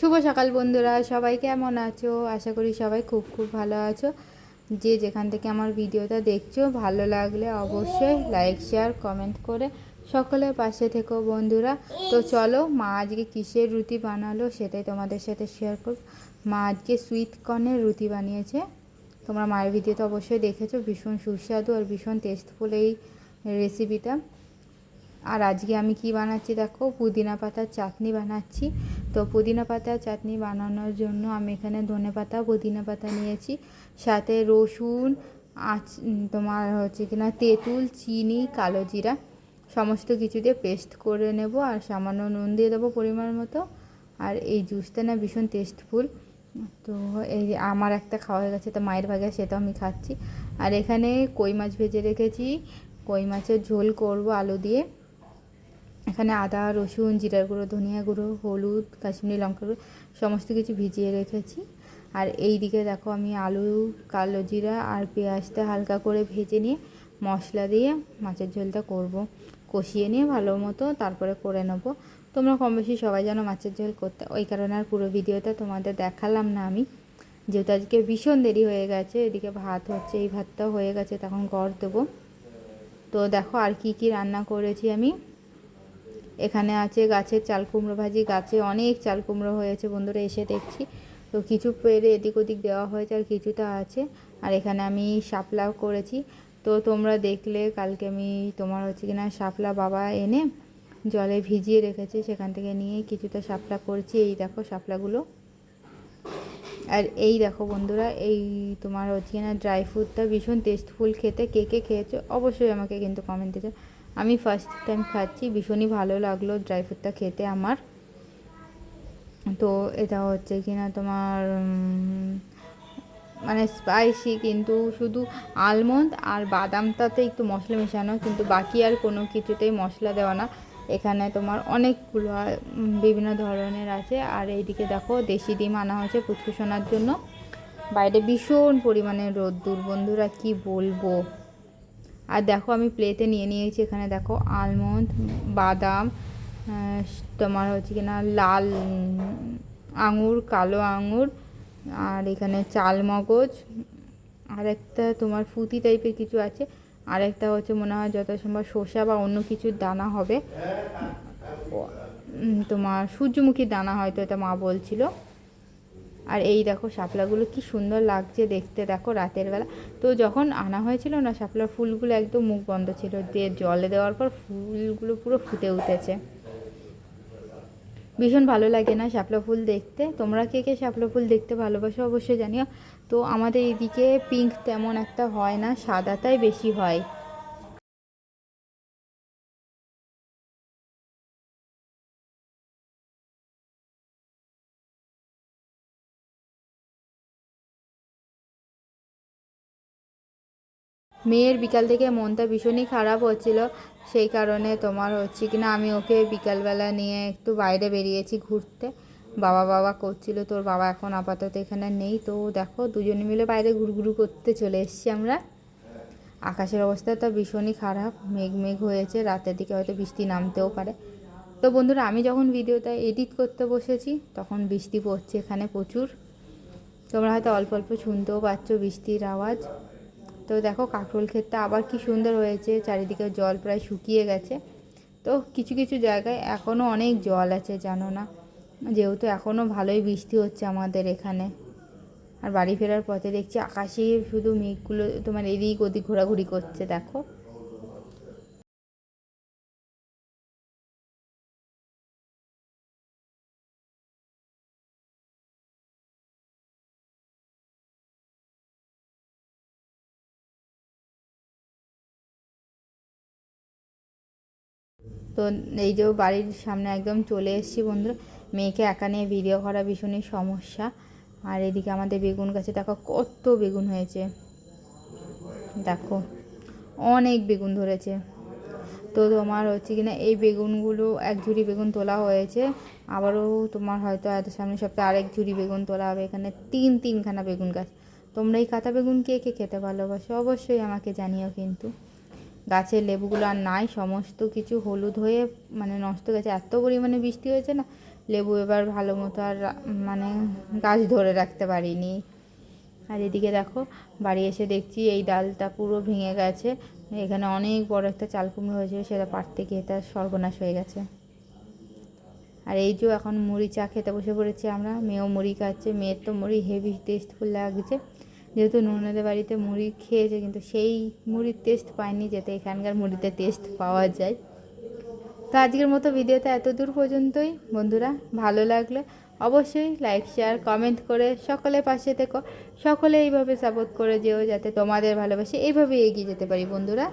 শুভ সকাল বন্ধুরা, সবাই কেমন আছো? আশা করি সবাই খুব খুব ভালো আছো। যে যেখান থেকে আমার ভিডিওটা দেখছ, ভালো লাগলে অবশ্যই লাইক, শেয়ার, কমেন্ট করে সকলের পাশে থেকো বন্ধুরা। তো চলো, মা আজকে কিসের রুটি বানালো সেটাই তোমাদের সাথে শেয়ার করব। মা আজকে সুইট কর্নের রুটি বানিয়েছে। তোমরা মায়ের ভিডিওতে অবশ্যই দেখেছ, ভীষণ সুস্বাদু আর ভীষণ টেস্টফুল এই রেসিপিটা আর আজকে আমি কি বানাচ্ছি দেখো, পুদিনা পাতার চাটনি বানাচ্ছি। তো পুদিনা পাতার চাটনি বানানোর জন্য আমি এখানে ধনে পাতা, পুদিনা পাতা নিয়েছি। সাথে রসুন, আচ তোমার হচ্ছে কিনা তেঁতুল, চিনি, কালো জিরা, সমস্ত কিছু দিয়ে পেস্ট করে নেব আর সামান্য নুন দিয়ে দেবো পরিমাণ মতো। আর এই জুসটা না ভীষণ টেস্টফুল। তো এই আমার একটা খাওয়া হয়ে গেছে তো মায়ের ভাগে, সেটাও আমি খাচ্ছি। আর এখানে কই মাছ ভেজে রেখেছি। কই মাছের ঝোল করব আলু দিয়ে। এখানে আদা, রসুন, জিরার গুঁড়ো, ধনিয়া গুঁড়ো, হলুদ, কাশ্মীরি লঙ্কা গুঁড়ো, সমস্ত কিছু ভিজিয়ে রেখেছি। আর এই দিকে দেখো আমি আলু, কালো জিরা আর পেঁয়াজটা হালকা করে ভেজে নিয়ে মশলা দিয়ে মাছের ঝোলটা করব। কষিয়ে নিয়ে ভালো মতো তারপরে করে নেব। তোমরা কম বেশি সবাই যেন মাছের ঝোল করতে। ওই কারণে আর পুরো ভিডিওটা তোমাদের দেখালাম না আমি। যেহেতু আজকে ভীষণ দেরি হয়ে গেছে, এদিকে ভাত হচ্ছে, এই ভাতটাও হয়ে গেছে, তখন গড় দেবো। তো দেখো আর কি কি রান্না করেছি আমি। এখানে আছে গাছের চাল কুমড়ো ভাজি, গাছে অনেক চাল কুমড়ো হয়েছে বন্ধুরা, এসে দেখছি। তো কিছু পেরে এদিক ওদিক দেওয়া হয়েছে আর কিছুটা আছে। আর এখানে আমি শাপলা করেছি। তো তোমরা দেখলে কালকে আমি তোমার হচ্ছে কিনা শাপলা বাবা এনে জলে ভিজিয়ে রেখেছে, সেখান থেকে নিয়ে কিছুটা শাপলা করেছি। এই দেখো শাপলাগুলো। আর এই দেখো বন্ধুরা, এই তোমার হচ্ছে কিনা ড্রাই ফ্রুটটা ভীষণ টেস্টফুল খেতে। কে কে খেয়েছো? অবশ্যই আমাকে কিন্তু কমেন্ট চাও আমি ফার্স্ট টাইম খাচ্ছি, ভীষণই ভালো লাগল ড্রাই ফ্রুটটা খেতে আমার। তো এটা হচ্ছে কিনা তোমার মানে স্পাইসি কিন্তু শুধু আলমন্ড আর বাদামটাতে একটু মশলা মেশানো, কিন্তু বাকি আর কোনো কিছুতেই মশলা দেওয়া না। এখানে তোমার অনেকগুলো বিভিন্ন ধরনের আছে। আর এইদিকে দেখো, দেশি ডিম আনা হয়েছে পুচকুসোনার জন্য। বাইরে ভীষণ পরিমাণে রোদ্দুর, বন্ধুরা কি বলব? আর দেখো আমি প্লেটে নিয়ে নিয়েছি এখানে দেখো আলমন্ড বাদাম তোমার হচ্ছে কিনা লাল আঙুর, কালো আঙুর, আর এখানে চাল মগজ আর একটা তোমার ফুতি টাইপের কিছু আছে, আর একটা হচ্ছে মনে হয় যত সম্ভব শসা বা অন্য কিছুর দানা হবে। তোমার সূর্যমুখীর দানা হয়তো এটা মা বলছিল। আর এই দেখো শাপলাগুলো কি সুন্দর লাগছে দেখতে, দেখো রাতের বেলা। তো যখন আনা হয়েছিল না, শাপলার ফুলগুলো একদম মুখ বন্ধ ছিল, দিয়ে জলে দেওয়ার পর ফুলগুলো পুরো ফুটে উঠেছে। ভীষণ ভালো লাগে না শাপলা ফুল দেখতে। তোমরা কে কে শাপলা ফুল দেখতে ভালোবাসো অবশ্যই জানিও। তো আমাদের এদিকে পিঙ্ক তেমন একটা হয় না, সাদাটাই বেশি হয়। মেয়ের বিকাল থেকে মনটা ভীষণই খারাপ হচ্ছিল। সেই কারণে তোমার হচ্ছে কি না, আমি ওকে বিকালবেলা নিয়ে একটু বাইরে বেরিয়েছি ঘুরতে। বাবা বাবা করছিল, তোর বাবা এখন আপাতত এখানে নেই। তো দেখো, দুজনে মিলে বাইরে ঘুরঘুরু করতে চলে এসেছি আমরা। আকাশের অবস্থা তো ভীষণই খারাপ, মেঘ মেঘ হয়েছে, রাতের দিকে হয়তো বৃষ্টি নামতেও পারে। তো বন্ধুরা, আমি যখন ভিডিওটা এডিট করতে বসেছি, তখন বৃষ্টি পড়ছে এখানে প্রচুর। তোমরা হয়তো অল্প অল্প শুনতেও পাচ্ছ বৃষ্টির আওয়াজ। তো দেখো কাঁকরোল ক্ষেতটা আবার কি সুন্দর হয়েছে, চারিদিকে জল প্রায় শুকিয়ে গেছে। তো কিছু কিছু জায়গায় এখনও অনেক জল আছে, জানো না? যেহেতু এখনও ভালোই বৃষ্টি হচ্ছে আমাদের এখানে। আর বাড়ি ফেরার পথে দেখছি আকাশে শুধু মেঘগুলো তোমার এদিক ওদিক ঘোরাঘুরি করছে, দেখো। তো এই যে বাড়ির সামনে একদম চলে এসেছি বন্ধুরা। মেয়েকে একা নিয়ে ভিডিও করা ভীষণই সমস্যা। আর এদিকে আমাদের বেগুন গাছে দেখো কত বেগুন হয়েছে। দেখো, অনেক বেগুন ধরেছে। তো তোমার হচ্ছে কিনা এই বেগুনগুলো এক ঝুড়ি বেগুন তোলা হয়েছে। আবারও তোমার হয়তো এত সামনে সপ্তাহে আরেক ঝুড়ি বেগুন তোলা হবে। এখানে তিন তিনখানা বেগুন গাছ। তোমরা এই কাঁচা বেগুন কে কে খেতে ভালোবাসো? অবশ্যই আমাকে জানিও কিন্তু। গাছের লেবুগুলো আর নাই, সমস্ত কিছু হলুদ হয়ে মানে নষ্ট গেছে। এত পরিমাণে বৃষ্টি হয়েছে না, লেবু এবার ভালো মতো আর মানে গাছ ধরে রাখতে পারিনি। আর এদিকে দেখো, বাড়ি এসে দেখছি এই ডালটা পুরো ভেঙে গেছে। এখানে অনেক বড় একটা চাল কুমড়ো হয়েছিল সেটা পাড়তে গিয়ে তার সর্বনাশ হয়ে গেছে। আর এই যে এখন মুড়ি চা খেতে বসে পড়েছি আমরা, মেয়েও মুড়ি খাচ্ছে, মেয়ের তো মুড়ি হেভি টেস্টফুল লাগছে। যেহেতু ননদের বাড়িতে মুড়ি খেয়েছে, কিন্তু সেই মুড়ির টেস্ট পায়নি যেটা এখানকার মুড়িতে টেস্ট পাওয়া যায়। তো আজকের মতো ভিডিওতে এত দূর পর্যন্তই। বন্ধুরা, ভালো লাগলে অবশ্যই লাইক শেয়ার কমেন্ট করে সকলে পাশে থেকো। সকলে এইভাবে সাপোর্ট করে যেও যাতে তোমাদের ভালোবাসে। এইভাবে এগিয়ে যেতে পারি, বন্ধুরা।